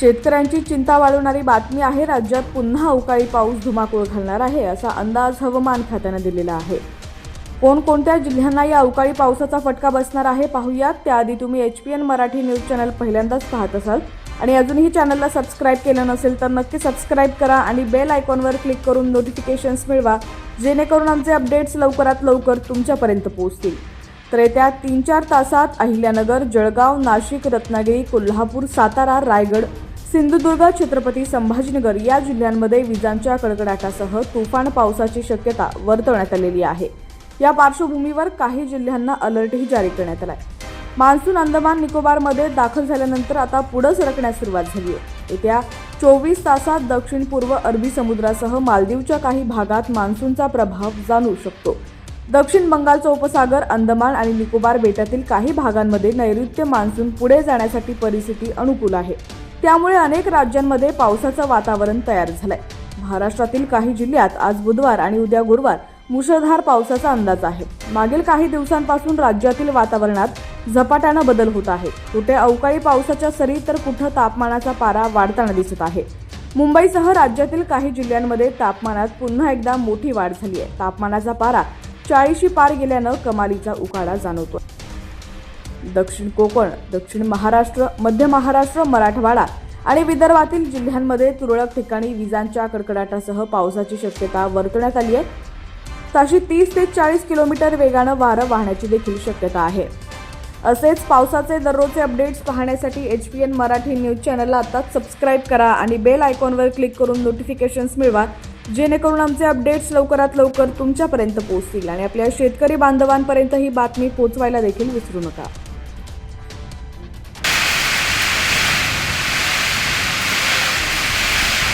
शेतकऱ्यांची चिंता वाढवणारी बातमी आहे. राज्यात पुन्हा अवकाळी पाऊस धुमाकूळ घालणार आहे असा अंदाज हवामान खात्यानं दिलेला आहे. कोणकोणत्या जिल्ह्यांना या अवकाळी पावसाचा फटका बसणार आहे पाहूयात. त्याआधी तुम्ही H P N Marathi news channel पहिल्यांदाच पाहत असाल. आणि अजूनही चॅनलला सबस्क्राईब केलं नसेल तर नक्की सबस्क्राईब करा आणि बेल आयकॉनवर क्लिक करून नोटिफिकेशन्स मिळवा जेणेकरून आमचे अपडेट्स लवकरात लवकर तुमच्यापर्यंत पोहोचतील. तर येत्या तीन चार तासात अहिल्यानगर जळगाव नाशिक रत्नागिरी कोल्हापूर सातारा रायगड सिंधुदुर्ग छत्रपती संभाजीनगर या जिल्ह्यांमध्ये विजांच्या कडकडाटासह तुफान पावसाची शक्यता वर्तवण्यात आलेली आहे. या पार्श्वभूमीवर काही जिल्ह्यांना अलर्टही जारी करण्यात आलाय. मान्सून अंदमान निकोबारमध्ये दाखल झाल्यानंतर आता पुढं सरकण्यास सुरुवात झाली आहे येत्या चोवीस तासात दक्षिण पूर्व अरबी समुद्रासह मालदीवच्या काही भागात मान्सूनचा प्रभाव जाणवू शकतो. दक्षिण बंगालचा उपसागर अंदमान आणि निकोबार बेटातील काही भागांमध्ये नैऋत्य मान्सून पुढे जाण्यासाठी परिस्थिती अनुकूल आहे. त्यामुळे अनेक राज्यांमध्ये पावसाचं वातावरण तयार झालंय. महाराष्ट्रातील काही जिल्ह्यात आज बुधवार आणि उद्या गुरुवार मुसळधार पावसाचा अंदाज आहे. मागील काही दिवसांपासून राज्यातील वातावरणात झपाट्यानं बदल होत आहे. कुठे अवकाळी पावसाच्या सरी तर कुठं तापमानाचा पारा वाढताना दिसत आहे. मुंबईसह राज्यातील काही जिल्ह्यांमध्ये तापमानात पुन्हा एकदा मोठी वाढ झाली आहे तापमानाचा पारा चाळीशी पार गेल्यानं कमालीचा उकाडा जाणवतो दक्षिण कोकण दक्षिण महाराष्ट्र मध्य महाराष्ट्र मराठवाडा आणि विदर्भातील जिल्ह्यांमध्ये तुरळक ठिकाणी विजांच्या कडकडाटासह पावसाची शक्यता वर्तवण्यात आली आहे. ताशी तीस ते चाळीस किलोमीटर वेगानं वारं वाहण्याची देखील शक्यता आहे. असेच पावसाचे दररोजचे अपडेट्स पाहण्यासाठी H P N Marathi news चॅनलला आत्ताच सबस्क्राईब करा आणि बेल आयकॉनवर क्लिक करून नोटिफिकेशन्स मिळवा जेणेकरून आमचे अपडेट्स लवकरात लवकर तुमच्यापर्यंत पोहोचतील आणि आपल्या शेतकरी बांधवांपर्यंत ही बातमी पोचवायला देखील विसरू नका.